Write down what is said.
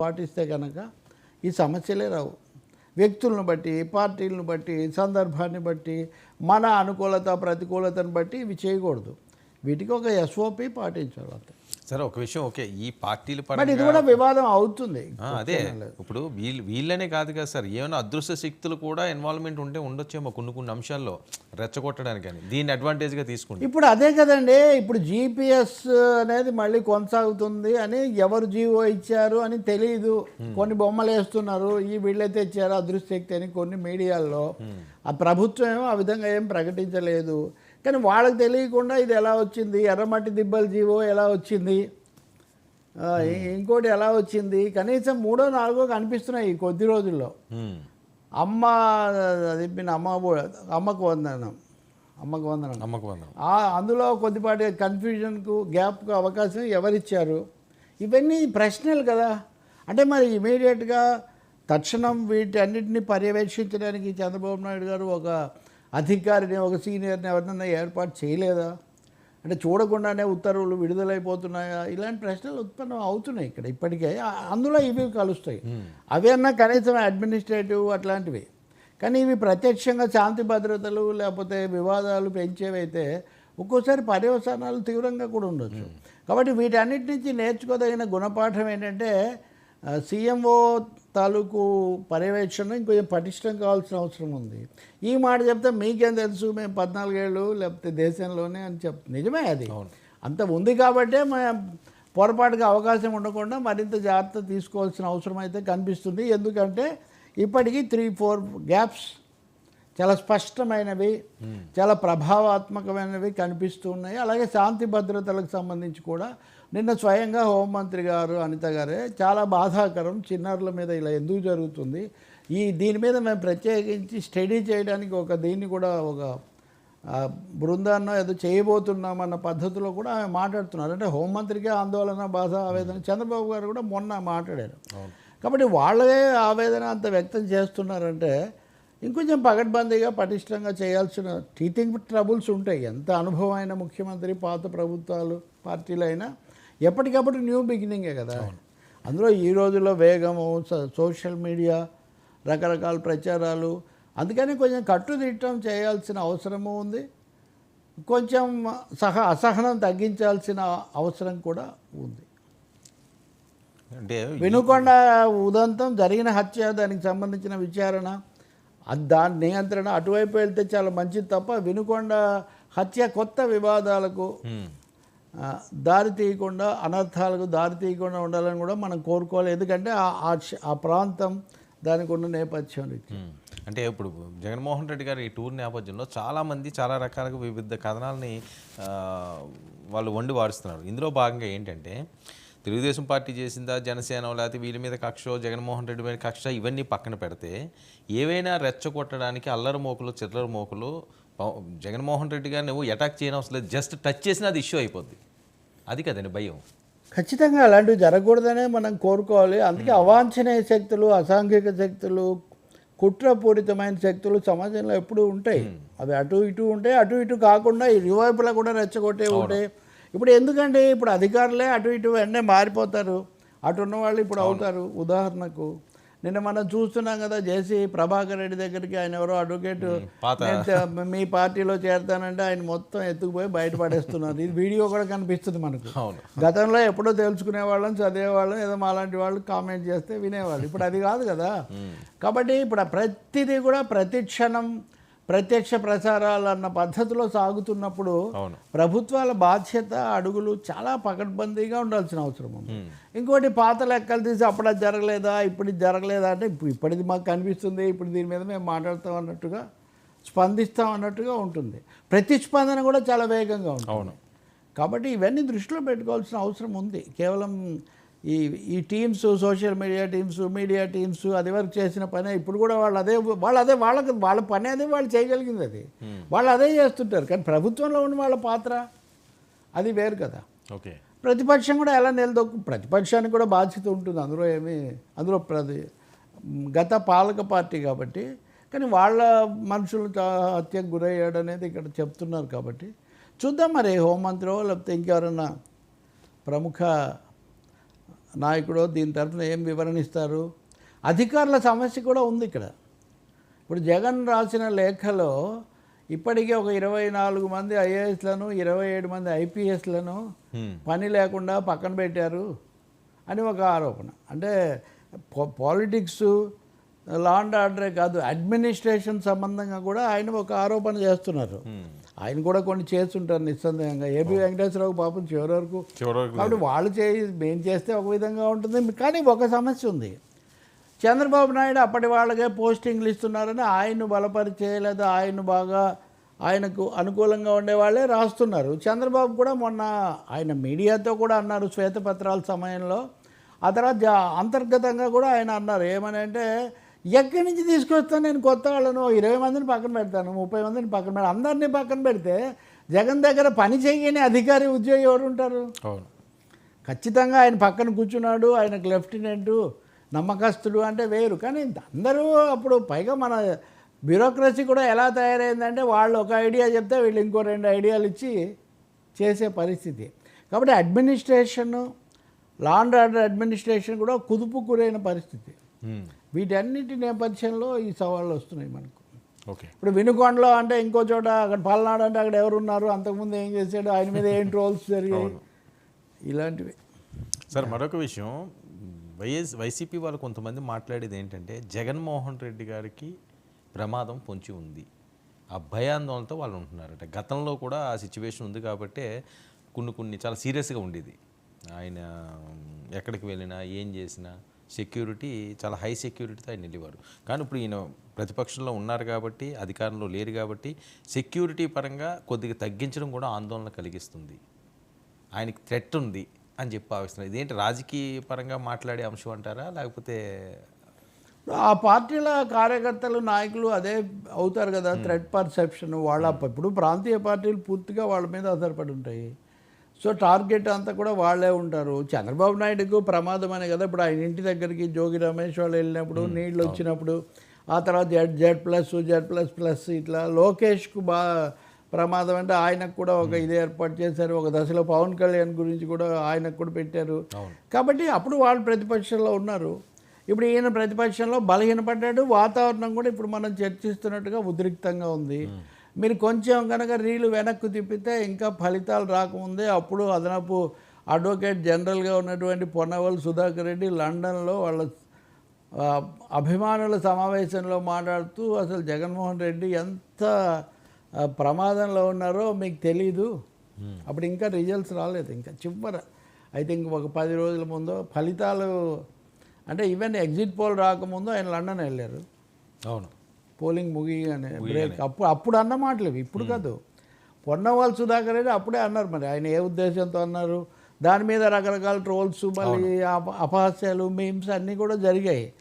పాటిస్తే కనుక ఈ సమస్యలే రావు. వ్యక్తులను బట్టి పార్టీలను బట్టి సందర్భాన్ని బట్టి మన అనుకూలత ప్రతికూలతను బట్టి ఇవి చేయకూడదు. వీటికి ఒక ఎస్ఓపి పాటించాలి అంతే. సరే ఒక విషయం ఓకే ఈ పార్టీల ఇది కూడా వివాదం అవుతుంది. అదే ఇప్పుడు వీళ్ళు వీళ్ళనే కాదు కదా సార్ ఏమైనా అదృశ్య శక్తులు కూడా ఇన్వాల్వ్మెంట్ ఉంటే ఉండొచ్చేమో కొన్ని కొన్ని అంశాల్లో రెచ్చగొట్టడానికి కానీ దీన్ని అడ్వాంటేజ్గా తీసుకుంటే ఇప్పుడు అదే కదండి ఇప్పుడు జీపీఎస్ అనేది మళ్ళీ కొనసాగుతుంది అని ఎవరు జీవో ఇచ్చారు అని తెలియదు కొన్ని బొమ్మలు వేస్తున్నారు ఈ వీళ్ళే తెచ్చారు అదృష్టశక్తి అని కొన్ని మీడియాల్లో. ఆ ప్రభుత్వం ఏమో ఆ విధంగా ఏం ప్రకటించలేదు. కానీ వాళ్ళకి తెలియకుండా ఇది ఎలా వచ్చింది? ఎర్రమట్టి దిబ్బల జీవో ఎలా వచ్చింది? ఇంకోటి ఎలా వచ్చింది? కనీసం మూడో నాలుగో కనిపిస్తున్నాయి ఈ కొద్ది రోజుల్లో. అమ్మ అది మీ అమ్మ అమ్మకు వందనం. అమ్మకు వందనం. నమ్మకం అందరం ఆ అందులో కొద్దిపాటి కన్ఫ్యూజన్కు గ్యాప్కు అవకాశం ఎవరిచ్చారు? ఇవన్నీ ప్రశ్నలు కదా. అంటే మరి ఇమీడియట్గా తక్షణం వీటన్నిటిని పర్యవేక్షించడానికి చంద్రబాబు నాయుడు గారు ఒక అధికారిని ఒక సీనియర్ని ఎవరినైనా ఏర్పాటు చేయలేదా? అంటే చూడకుండానే ఉత్తర్వులు విడుదలైపోతున్నాయా? ఇలాంటి ప్రశ్నలు ఉత్పన్నం అవుతున్నాయి ఇక్కడ ఇప్పటికే. అందులో ఇవి కలుస్తాయి. అవి అన్నా కనీసం అడ్మినిస్ట్రేటివ్ అట్లాంటివి. కానీ ఇవి ప్రత్యక్షంగా శాంతి భద్రతలు లేకపోతే వివాదాలు పెంచేవైతే ఒక్కోసారి పర్యవసానాలు తీవ్రంగా కూడా ఉండొచ్చు. కాబట్టి వీటన్నిటి నుంచి నేర్చుకోదగిన గుణపాఠం ఏంటంటే సీఎంఓ తాలూకు పర్యవేక్షణ ఇంకొంచెం పటిష్టం కావాల్సిన అవసరం ఉంది. ఈ మాట చెప్తే మీకేం తెలుసు? మేము పద్నాలుగేళ్ళు లేకపోతే దేశంలోనే అని చెప్ నిజమే అది. అంత ఉంది కాబట్టే మేము పొరపాటుగా అవకాశం ఉండకుండా మరింత జాగ్రత్త తీసుకోవాల్సిన అవసరం అయితే కనిపిస్తుంది. ఎందుకంటే ఇప్పటికీ త్రీ ఫోర్ గ్యాప్స్ చాలా స్పష్టమైనవి చాలా ప్రభావాత్మకమైనవి కనిపిస్తూ ఉన్నాయి. అలాగే శాంతి భద్రతలకు సంబంధించి కూడా నిన్న స్వయంగా హోంమంత్రి గారు అనిత గారే చాలా బాధాకరం చిన్నారుల మీద ఇలా ఎందుకు జరుగుతుంది? ఈ దీని మీద మేము ప్రత్యేకించి స్టడీ చేయడానికి ఒక దీన్ని కూడా ఒక బృందాన్న ఏదో చేయబోతున్నామన్న పద్ధతిలో కూడా ఆమె మాట్లాడుతున్నారు. అంటే హోంమంత్రికే ఆందోళన బాధ ఆవేదన. చంద్రబాబు గారు కూడా మొన్న మాట్లాడారు. కాబట్టి వాళ్ళే ఆవేదన అంత వ్యక్తం చేస్తున్నారంటే ఇంకొంచెం పగడ్బందీగా పటిష్టంగా చేయాల్సిన టీచింగ్ ట్రబుల్స్ ఉంటాయి. ఎంత అనుభవమైన ముఖ్యమంత్రి పాత ప్రభుత్వాలు పార్టీలైనా ఎప్పటికప్పుడు న్యూ బిగినింగే కదా. అందులో ఈ రోజుల్లో వేగము స- సోషల్ మీడియా రకరకాల ప్రచారాలు అందుకని కొంచెం కట్టుదిట్టం చేయాల్సిన అవసరము ఉంది. కొంచెం సహ అసహనం తగ్గించాల్సిన అవసరం కూడా ఉంది. అంటే వినుకొండ ఉదంతం జరిగిన హత్య దానికి సంబంధించిన విచారణ దాని నియంత్రణ అటువైపు వెళ్తే చాలా మంచిది తప్ప వినుకొండ హత్య కొత్త వివాదాలకు దారి తీయకుండా అనర్థాలకు దారి తీయకుండా ఉండాలని కూడా మనం కోరుకోవాలి. ఎందుకంటే ఆ- ఆ ప్రాంతం దానికి ఉన్న నేపథ్యం అంటే ఇప్పుడు జగన్మోహన్ రెడ్డి గారి ఈ టూర్ నేపథ్యంలో చాలామంది చాలా రకాలుగా వివిధ కథనాలని వాళ్ళు వండి వారుస్తున్నారు ఇందులో భాగంగా ఏంటంటే తెలుగుదేశం పార్టీ చేసిందా జనసేన లేకపోతే వీళ్ళ మీద కక్ష జగన్మోహన్ రెడ్డి మీద కక్ష ఇవన్నీ పక్కన పెడితే ఏవైనా రెచ్చగొట్టడానికి అల్లరి మోకులు చిల్లర మోకులు జగన్మోహన్ రెడ్డి గారిని నువ్వు అటాక్ చేయనవసరం లేదు. జస్ట్ టచ్ చేసినా అది ఇష్యూ అయిపోద్ది. అది కదండి భయం. ఖచ్చితంగా అలాంటివి జరగకూడదనే మనం కోరుకోవాలి. అందుకే అవాంఛనీయ శక్తులు అసాంఘిక శక్తులు కుట్రపూరితమైన శక్తులు సమాజంలో ఎప్పుడూ ఉంటాయి. అవి అటు ఇటు ఉంటాయి. అటు ఇటు కాకుండా ఇరువైపులా కూడా రెచ్చగొట్టే ఉంటాయి. ఇప్పుడు ఎందుకండి? ఇప్పుడు అధికారులే అటు ఇటు వెంటనే మారిపోతారు. అటు ఉన్న వాళ్ళు ఇప్పుడు అవుతారు. ఉదాహరణకు నిన్న మనం చూస్తున్నాం కదా జేసీ ప్రభాకర్ రెడ్డి దగ్గరికి ఆయన ఎవరో అడ్వకేట్ మీ పార్టీలో చేరతానంటే ఆయన మొత్తం ఎత్తుకుపోయి బయట పడేస్తున్నారు. ఇది వీడియో కూడా కనిపిస్తుంది మనకు. గతంలో ఎప్పుడో తెలుసుకునే వాళ్ళం చదివేవాళ్ళం ఏదో మాలాంటి వాళ్ళు కామెంట్ చేస్తే వినేవాళ్ళు. ఇప్పుడు అది కాదు కదా. కాబట్టి ఇప్పుడు ప్రతిదీ కూడా ప్రతి క్షణం ప్రత్యక్ష ప్రసారాలు అన్న పద్ధతిలో సాగుతున్నప్పుడు ప్రభుత్వాల బాధ్యత అడుగులు చాలా పకడ్బందీగా ఉండాల్సిన అవసరం ఉంది. ఇంకోటి పాత లెక్కలు తీసి అప్పుడు జరగలేదా ఇప్పుడు జరగలేదా అంటే ఇప్పుడు ఇప్పటిది మాకు కనిపిస్తుంది ఇప్పుడు దీని మీద మేము మాట్లాడతాం అన్నట్టుగా స్పందిస్తాం అన్నట్టుగా ఉంటుంది. ప్రతిస్పందన కూడా చాలా వేగంగా ఉంటుంది. కాబట్టి ఇవన్నీ దృష్టిలో పెట్టుకోవాల్సిన అవసరం ఉంది. కేవలం ఈ ఈ teams social media teams media teams అది వరకు చేసిన పనే ఇప్పుడు కూడా వాళ్ళు అదే వాళ్ళు అదే వాళ్ళకి వాళ్ళ పని అదే వాళ్ళు చేయగలిగింది అది. వాళ్ళు అదే చేస్తుంటారు కానీ ప్రభుత్వంలో ఉన్న వాళ్ళ పాత్ర అది వేరు కదా. ఓకే. ప్రతిపక్షం కూడా ఎలా నిలదొక్కు ప్రతిపక్షానికి కూడా బాధ్యత ఉంటుంది అందులో ఏమి అందులో ప్రతి గత పాలక పార్టీ కాబట్టి కానీ వాళ్ళ మనుషులు హత్యకు గురయ్యాడు అనేది ఇక్కడ చెప్తున్నారు కాబట్టి చూద్దాం మరి హోంమంత్రో లేకపోతే ఇంకెవరన్నా ప్రముఖ నాయకుడో దీని తరఫున ఏం వివరణ ఇస్తారు అధికారుల సమస్య కూడా ఉంది ఇక్కడ. ఇప్పుడు జగన్ రాసిన లేఖలో ఇప్పటికే ఒక ఇరవై నాలుగు మంది ఐఏఎస్లను ఇరవై ఏడు మంది ఐపీఎస్లను. పని లేకుండా పక్కన పెట్టారు అని ఒక ఆరోపణ. అంటే పాలిటిక్స్ లా అండ్ ఆర్డరే కాదు అడ్మినిస్ట్రేషన్ సంబంధంగా కూడా ఆయన ఒక ఆరోపణ చేస్తున్నారు. హ్మ్. ఆయన కూడా కొన్ని చేస్తుంటారు నిస్సందేహంగా. ఏబి వెంకటేశ్వరరావు పాపం చివరి వరకు కాబట్టి వాళ్ళు చే మేము చేస్తే ఒక విధంగా ఉంటుంది. కానీ ఒక సమస్య ఉంది. చంద్రబాబు నాయుడు అప్పటి వాళ్ళకే పోస్టింగ్లు ఇస్తున్నారని ఆయన్ను బలపరిచే లేదా ఆయన్ను బాగా ఆయనకు అనుకూలంగా ఉండేవాళ్ళే రాస్తున్నారు. చంద్రబాబు కూడా మొన్న ఆయన మీడియాతో కూడా అన్నారు శ్వేతపత్రాల సమయంలో. ఆ తర్వాత జా అంతర్గతంగా కూడా ఆయన అన్నారు. ఏమని అంటే ఎక్కడి నుంచి తీసుకొస్తాను నేను కొత్త వాళ్ళను? ఇరవై మందిని పక్కన పెడతాను ముప్పై మందిని పక్కన పెడతాను. అందరినీ పక్కన పెడితే జగన్ దగ్గర పని చేయని అధికారి ఉద్యోగి ఎవరు ఉంటారు? అవును. ఖచ్చితంగా ఆయన పక్కన కూర్చున్నాడు ఆయనకు లెఫ్టినెంట్ నమ్మకస్తుడు అంటే వేరు. కానీ అందరూ అప్పుడు పైగా మన బ్యూరోక్రసీ కూడా ఎలా తయారైందంటే వాళ్ళు ఒక ఐడియా చెప్తే వీళ్ళు ఇంకో రెండు ఐడియాలు ఇచ్చి చేసే పరిస్థితి. కాబట్టి administration law and order administration కూడా కుదుపు గురైన పరిస్థితి. వీటన్నిటి నేపథ్యంలో ఈ సవాళ్ళు వస్తున్నాయి మనకు. ఓకే. ఇప్పుడు వినుకొండలో అంటే ఇంకో చోట అక్కడ పల్నాడు అంటే అక్కడ ఎవరు ఉన్నారు అంతకుముందు ఏం చేశాడు? ఆయన మీద ఏం ట్రోల్స్ జరిగాయి? ఇలాంటివి. సార్ మరొక విషయం. వైఎస్ వైసీపీ వాళ్ళు కొంతమంది మాట్లాడేది ఏంటంటే జగన్మోహన్ రెడ్డి గారికి ప్రమాదం పొంచి ఉంది. ఆ భయాందోళనతో వాళ్ళు ఉంటున్నారట. గతంలో కూడా ఆ సిచ్యువేషన్ ఉంది కాబట్టే కొన్ని కొన్ని చాలా సీరియస్గా ఉండేది. ఆయన ఎక్కడికి వెళ్ళినా ఏం చేసినా సెక్యూరిటీ చాలా హై సెక్యూరిటీతో ఆయన వెళ్ళేవారు కానీ ఇప్పుడు ఈయన ప్రతిపక్షంలో ఉన్నారు కాబట్టి అధికారంలో లేరు కాబట్టి సెక్యూరిటీ పరంగా కొద్దిగా తగ్గించడం కూడా ఆందోళన కలిగిస్తుంది. ఆయనకి థ్రెట్ ఉంది అని చెప్పి భావిస్తున్నారు. ఇదేంటి రాజకీయ పరంగా మాట్లాడే అంశం అంటారా? లేకపోతే ఆ పార్టీల కార్యకర్తలు నాయకులు అదే అవుతారు కదా థ్రెడ్ పర్సెప్షన్ వాళ్ళ ఇప్పుడు ప్రాంతీయ పార్టీలు పూర్తిగా వాళ్ళ మీద ఆధారపడి ఉంటాయి. సో టార్గెట్ అంతా కూడా వాళ్ళే ఉంటారు. చంద్రబాబు నాయుడుకు ప్రమాదం అనే కదా ఇప్పుడు ఆయన ఇంటి దగ్గరికి జోగి రమేష్ వాళ్ళు వెళ్ళినప్పుడు నీళ్ళు వచ్చినప్పుడు ఆ తర్వాత Z Z plus Z plus plus ఇట్లా లోకేష్కు బా ప్రమాదం అంటే ఆయనకు కూడా ఒక ఇది ఏర్పాటు చేశారు. ఒక దశలో పవన్ కళ్యాణ్ గురించి కూడా ఆయనకు కూడా పెట్టారు. కాబట్టి అప్పుడు వాళ్ళు ప్రతిపక్షంలో ఉన్నారు. ఇప్పుడు ఈయన ప్రతిపక్షంలో బలహీనపడ్డాడు. వాతావరణం కూడా ఇప్పుడు మనం చర్చిస్తున్నట్టుగా ఉద్రిక్తంగా ఉంది. మీరు కొంచెం కనుక రీలు వెనక్కు తిప్పితే ఇంకా ఫలితాలు రాకముందే అప్పుడు అదనపు అడ్వకేట్ జనరల్గా ఉన్నటువంటి పొన్నవల్ సుధాకర్ రెడ్డి లండన్లో వాళ్ళ అభిమానుల సమావేశంలో మాట్లాడుతూ అసలు జగన్మోహన్ రెడ్డి ఎంత ప్రమాదంలో ఉన్నారో మీకు తెలీదు. అప్పుడు ఇంకా రిజల్ట్స్ రాలేదు. ఇంకా చివర ఐ థింక్ ఒక పది రోజుల ముందు ఫలితాలు అంటే ఈవెన్ ఎగ్జిట్ పోల్ రాకముందు ఆయన లండన్ వెళ్ళారు. అవును. పోలింగ్ ముగియగానే బ్రేక్. అప్పుడు అప్పుడు అన్న మాటలు ఇప్పుడు కాదు. పొన్నవాళ్ళు సుధాకర్ రెడ్డి అప్పుడే అన్నారు మరి. ఆయన ఏ ఉద్దేశంతో అన్నారు? దాని మీద రకరకాల ట్రోల్స్ మళ్ళీ అప- అపహాస్యాలు మీమ్స్ అన్నీ కూడా జరిగాయి.